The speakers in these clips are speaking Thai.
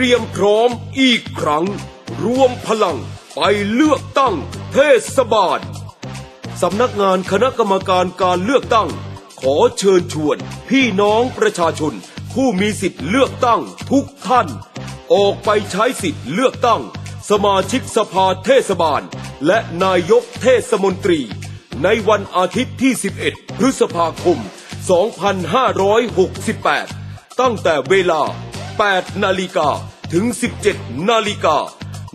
ตรียมพร้อมอีกครั้ง รวมพลังไปเลือกตั้งเทศบาลสำนักงานคณะกรรมการการเลือกตั้ง ขอเชิญชวน พี่น้องประชาชน ผู้มีสิทธิ์เลือกตั้งทุกท่าน ออกไปใช้สิทธิ์เลือกตั้ง สมาชิกสภาเทศบาล และนายกเทศมนตรี ในวันอาทิตย์ที่ 11 พฤษภาคม 2568 ตั้งแต่เวลา 8 นาฬิกา ถึง 17 นาฬิกา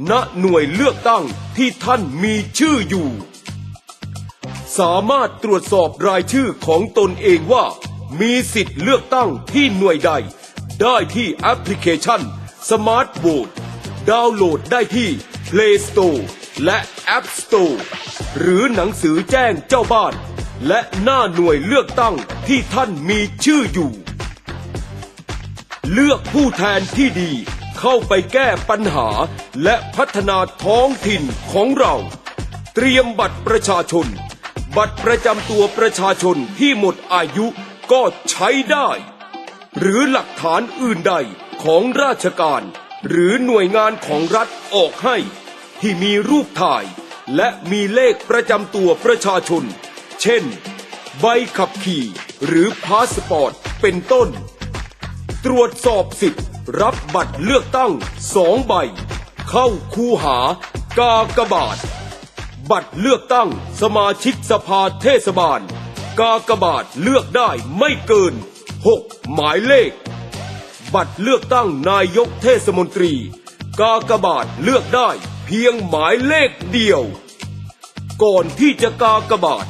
ณ หน่วยเลือกตั้งที่ท่านมีชื่ออยู่ สามารถตรวจสอบรายชื่อของตนเองว่า มีสิทธิ์เลือกตั้งที่หน่วยใด ได้ที่แอปพลิเคชัน Smart Vote ดาวน์โหลดได้ที่ Play Store และ App Store หรือหนังสือแจ้งเจ้าบ้าน และหน้าหน่วยเลือกตั้งที่ท่านมีชื่ออยู่ เลือกผู้แทนที่ดี เข้าไปแก้ปัญหา และพัฒนาท้องถิ่นของเรา เตรียมบัตรประชาชน บัตรประจำตัวประชาชนที่หมดอายุก็ใช้ได้ หรือหลักฐานอื่นใดของราชการ หรือหน่วยงานของรัฐออกให้ ที่มีรูปถ่ายและมีเลขประจำตัวประชาชน เช่น ใบขับขี่หรือพาสปอร์ต เป็นต้น ตรวจสอบสิทธิ์ รับบัตรเลือกตั้งสองใบ เข้าคูหากากบาท บัตรเลือกตั้งสมาชิกสภาเทศบาล กากบาทเลือกได้ไม่เกิน 6 หมายเลข บัตรเลือกตั้งนายกเทศมนตรี กากบาทเลือกได้เพียงหมายเลขเดียว ก่อนที่จะกากบาท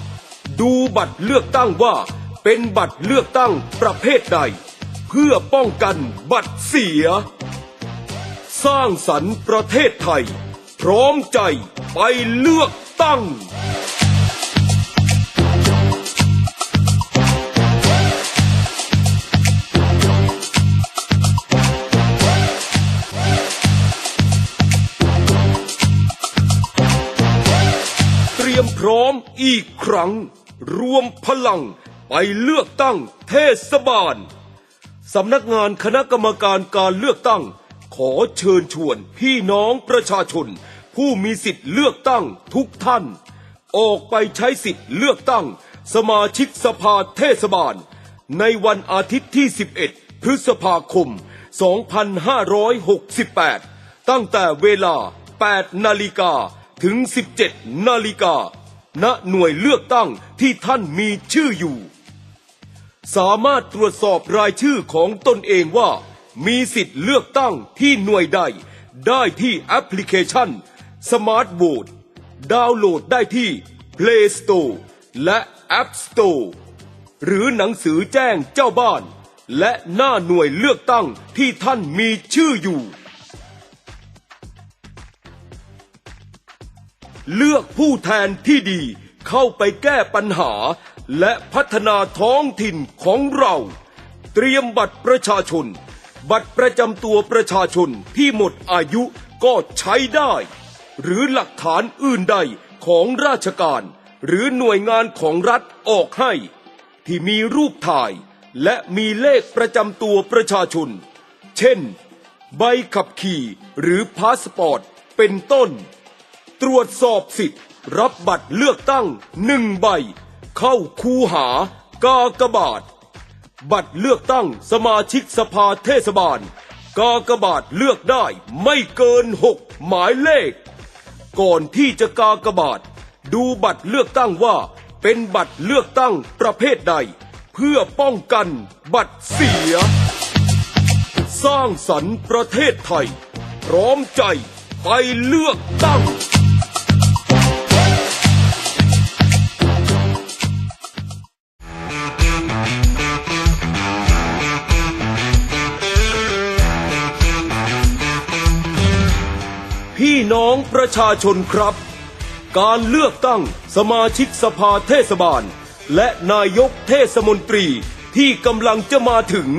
ดูบัตรเลือกตั้งว่าเป็นบัตรเลือกตั้งประเภทใด เพื่อป้องกันบัตรเสีย สร้างสรรค์ประเทศไทย พร้อมใจไปเลือกตั้ง เตรียมพร้อมอีกครั้ง รวมพลังไปเลือกตั้งเทศบาล สำนักงานคณะกรรมการการเลือกตั้ง ขอเชิญชวนพี่น้องประชาชน ผู้มีสิทธิ์เลือกตั้งทุกท่าน ออกไปใช้สิทธิ์เลือกตั้ง สมาชิกสภาเทศบาล ในวันอาทิตย์ที่ 11 พฤษภาคม 2568 ตั้งแต่เวลา 8 นาฬิกาถึง 17 นาฬิกาณหน่วยเลือกตั้งที่ท่านมีชื่ออยู่ สามารถตรวจสอบรายชื่อของตนเองว่า มีสิทธิ์เลือกตั้งที่หน่วยใด ได้ที่แอปพลิเคชัน Smart Vote ดาวน์โหลดได้ที่ Play Store และ App Store หรือหนังสือแจ้งเจ้าบ้าน และหน้าหน่วยเลือกตั้งที่ท่านมีชื่ออยู่ เลือกผู้แทนที่ดีเข้าไปแก้ปัญหา และพัฒนาท้องถิ่นของเรา เตรียมบัตรประชาชน บัตรประจำตัวประชาชนที่หมดอายุก็ใช้ได้ หรือหลักฐานอื่นใดของราชการ หรือหน่วยงานของรัฐออกให้ ที่มีรูปถ่ายและมีเลขประจำตัวประชาชน เช่น ใบขับขี่หรือพาสปอร์ตเป็นต้น ตรวจสอบสิทธิ์รับบัตรเลือกตั้งหนึ่งใบ เข้าคูหากากบาท บัตรเลือกตั้งสมาชิกสภาเทศบาล กากบาทเลือกได้ไม่เกินหกหมายเลข ก่อนที่จะกากบาท ดูบัตรเลือกตั้งว่า เป็นบัตรเลือกตั้งประเภทใด เพื่อป้องกันบัตรเสีย สร้างสรรค์ประเทศไทย พร้อมใจไปเลือกตั้ง พี่น้องประชาชนครับ การเลือกตั้งสมาชิกสภาเทศบาล และนายกเทศมนตรีที่กำลังจะมาถึง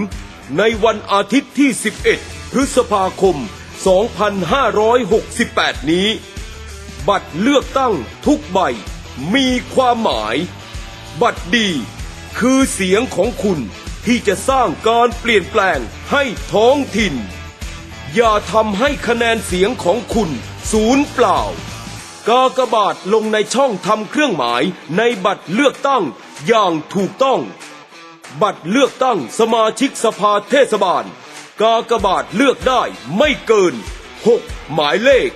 ในวันอาทิตย์ที่ 11 พฤษภาคม 2568 นี้ บัตรเลือกตั้งทุกใบมีความหมาย บัตรดี คือเสียงของคุณที่จะสร้างการเปลี่ยนแปลงให้ท้องถิ่น อย่าทำให้คะแนนเสียงของคุณศูนย์เปล่า กากบาทลงในช่องทำเครื่องหมายในบัตรเลือกตั้งอย่างถูกต้อง บัตรเลือกตั้งสมาชิกสภาเทศบาล กากบาทเลือกได้ไม่เกิน 6 หมายเลข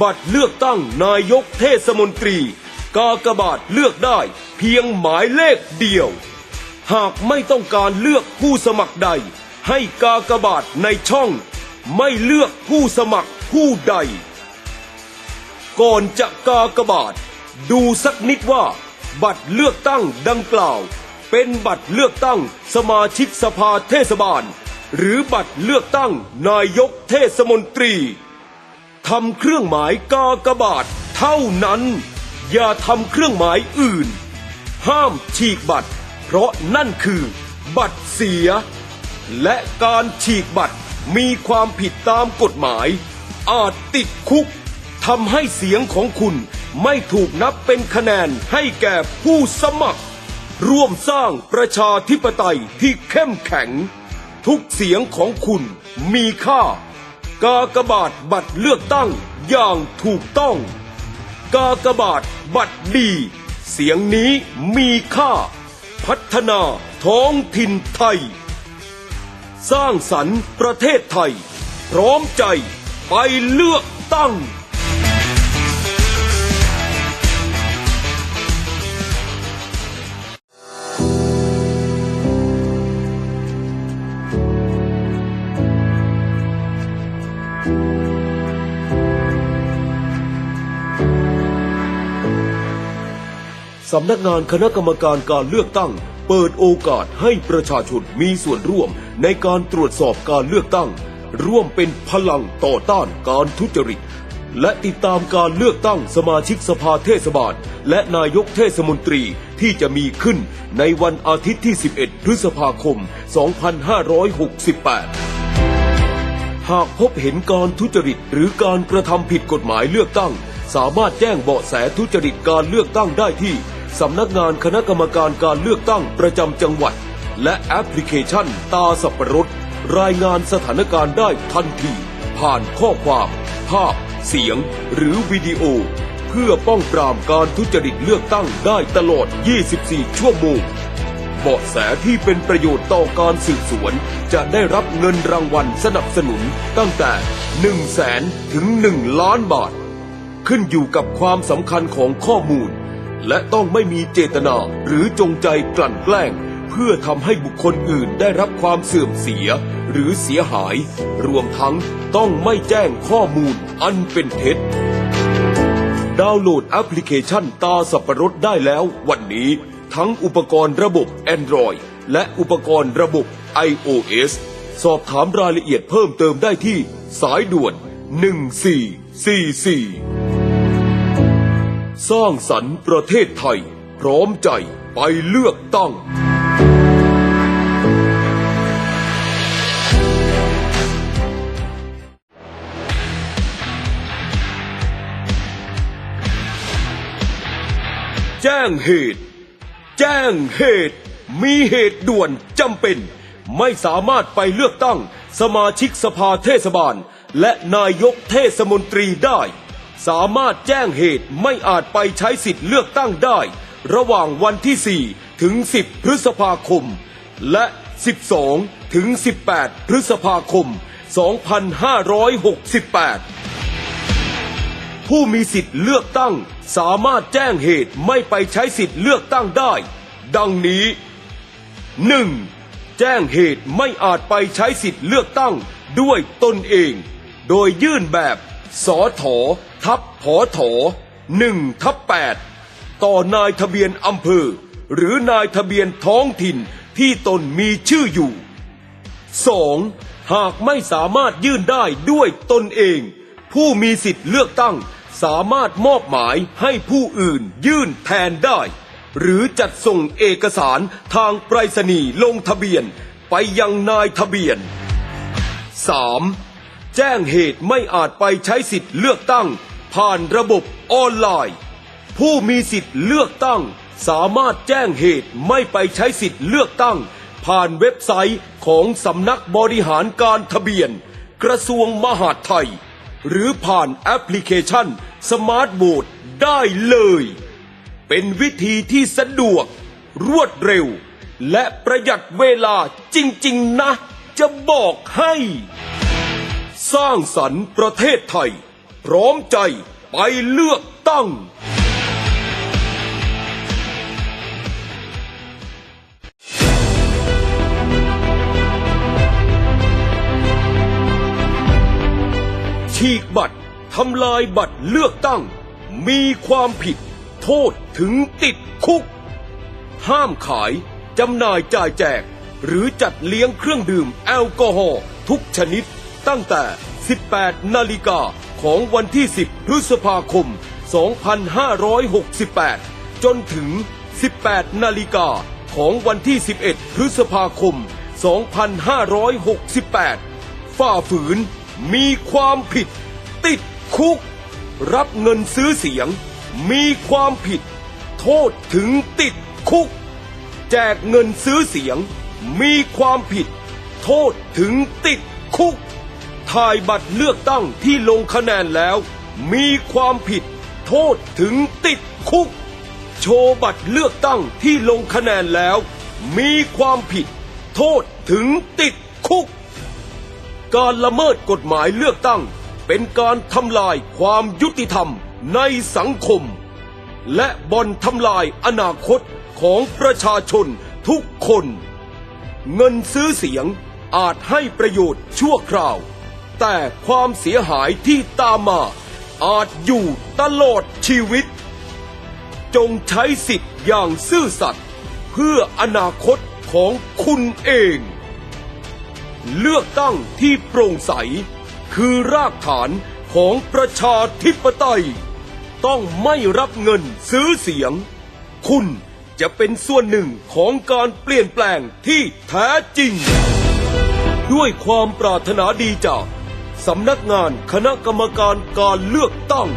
บัตรเลือกตั้งนายกเทศมนตรี กากบาทเลือกได้เพียงหมายเลขเดียว หากไม่ต้องการเลือกผู้สมัครใด ให้กากบาทในช่อง ไม่เลือกผู้สมัครผู้ใด ก่อนจะกากบาท ดูสักนิดว่า บัตรเลือกตั้งดังกล่าว เป็นบัตรเลือกตั้งสมาชิกสภาเทศบาล หรือบัตรเลือกตั้งนายกเทศมนตรีทำเครื่องหมายกากบาทเท่านั้น อย่าทำเครื่องหมายอื่น ห้ามฉีกบัตร เพราะนั่นคือ บัตรเสีย และการฉีกบัตร มีความผิดตามกฎหมาย อาจติดคุกทำให้เสียงของคุณไม่ถูกนับเป็นคะแนนให้แก่ผู้สมัคร ร่วมสร้างประชาธิปไตยที่เข้มแข็ง ทุกเสียงของคุณมีค่า กากบาทบัตรเลือกตั้งอย่างถูกต้อง กากบาทบัตรดี เสียงนี้มีค่า พัฒนาท้องถิ่นไทย สร้างสรรค์ประเทศไทย พร้อมใจไปเลือกตั้ง สำนักงานคณะกรรมการการเลือกตั้ง เปิดโอกาสให้ประชาชนมีส่วนร่วมในการตรวจสอบการเลือกตั้ง ร่วมเป็นพลังต่อต้านการทุจริต และติดตามการเลือกตั้งสมาชิกสภาเทศบาล และนายกเทศมนตรีที่จะมีขึ้นในวันอาทิตย์ที่ 11 พฤษภาคม 2568หากพบเห็นการทุจริตหรือการกระทำผิดกฎหมายเลือกตั้ง สามารถแจ้งเบาะแสทุจริตการเลือกตั้งได้ที่ สำนักงานคณะกรรมการการเลือกตั้งประจำจังหวัด และแอปพลิเคชันตาสับปะรดรายงานสถานการณ์ได้ทันที ผ่านข้อความ ภาพ เสียง หรือวิดีโอ เพื่อป้องปรามการทุจริตเลือกตั้งได้ตลอด 24 ชั่วโมงเบาะแสที่เป็นประโยชน์ต่อการสืบสวน จะได้รับเงินรางวัลสนับสนุนตั้งแต่ 1 0 0 0 0แสนถึง 1 ล้านบาท ขึ้นอยู่กับความสำคัญของข้อมูล และต้องไม่มีเจตนาหรือจงใจกลั่นแกล้ง เพื่อทำให้บุคคลอื่นได้รับความเสื่อมเสียหรือเสียหาย รวมทั้งต้องไม่แจ้งข้อมูลอันเป็นเท็จ ดาวน์โหลดแอปพลิเคชันตาสับปะรดได้แล้ววันนี้ ทั้งอุปกรณ์ระบบ Android และอุปกรณ์ระบบ iOS สอบถามรายละเอียดเพิ่มเติมได้ที่สายด่วน 1444 สร้างสรรค์ประเทศไทย พร้อมใจไปเลือกตั้ง แจ้งเหตุ แจ้งเหตุ มีเหตุด่วนจำเป็น ไม่สามารถไปเลือกตั้ง สมาชิกสภาเทศบาล และนายกเทศมนตรีได้ สามารถแจ้งเหตุไม่อาจไปใช้สิทธิ์เลือกตั้งได้ ระหว่างวันที่ 4 ถึง 10 พฤษภาคม และ 12 ถึง 18 พฤษภาคม 2568 ผู้มีสิทธิ์เลือกตั้งสามารถแจ้งเหตุไม่ไปใช้สิทธิ์เลือกตั้งได้ ดังนี้ 1. แจ้งเหตุไม่อาจไปใช้สิทธิ์เลือกตั้งด้วยตนเอง โดยยื่นแบบ สอถอทับผอถอ1ทับ8ต่อนายทะเบียนอำเภอ หรือนายทะเบียนท้องถิ่นที่ตนมีชื่ออยู่ 2. หากไม่สามารถยื่นได้ด้วยตนเอง ผู้มีสิทธิ์เลือกตั้งสามารถมอบหมายให้ผู้อื่นยื่นแทนได้ หรือจัดส่งเอกสารทางไปรษณีย์ลงทะเบียนไปยังนายทะเบียน 3. แจ้งเหตุไม่อาจไปใช้สิทธิ์เลือกตั้ง ผ่านระบบออนไลน์ ผู้มีสิทธิ์เลือกตั้ง สามารถแจ้งเหตุไม่ไปใช้สิทธิ์เลือกตั้ง ผ่านเว็บไซต์ของสำนักบริหารการทะเบียน กระทรวงมหาดไทย หรือผ่านแอปพลิเคชันสมาร์ทโหวตได้เลย เป็นวิธีที่สะดวก รวดเร็ว และประหยัดเวลาจริง ๆ นะ จะบอกให้ สร้างสรรค์ประเทศไทย พร้อมใจไปเลือกตั้ง ฉีกบัตรทำลายบัตรเลือกตั้ง มีความผิด โทษถึงติดคุก ห้ามขายจำหน่ายจ่ายแจก หรือจัดเลี้ยงเครื่องดื่มแอลกอฮอล์ทุกชนิด ตั้งแต่ 18 นาฬิกาของวันที่ 10 พฤษภาคม 2568 จนถึง 18 นาฬิกาของวันที่ 11 พฤษภาคม 2568 ฝ่าฝืนมีความผิด ติดคุก รับเงินซื้อเสียง มีความผิด โทษถึงติดคุก แจกเงินซื้อเสียง มีความผิด โทษถึงติดคุก ถ่ายบัตรเลือกตั้งที่ลงคะแนนแล้ว มีความผิดโทษถึงติดคุก โชว์บัตรเลือกตั้งที่ลงคะแนนแล้ว มีความผิด โทษถึงติดคุก การละเมิดกฎหมายเลือกตั้ง เป็นการทำลายความยุติธรรมในสังคม และบ่อนทำลายอนาคตของประชาชนทุกคน เงินซื้อเสียงอาจให้ประโยชน์ชั่วคราว แต่ความเสียหายที่ตามมา อาจอยู่ตลอดชีวิต จงใช้สิทธิ์อย่างซื่อสัตย์เพื่ออนาคตของคุณเอง เลือกตั้งที่โปร่งใส คือรากฐานของประชาธิปไตย ต้องไม่รับเงินซื้อเสียง คุณจะเป็นส่วนหนึ่งของการเปลี่ยนแปลงที่แท้จริง ด้วยความปรารถนาดีจาก สำนักงานคณะกรรมการการเลือกตั้ง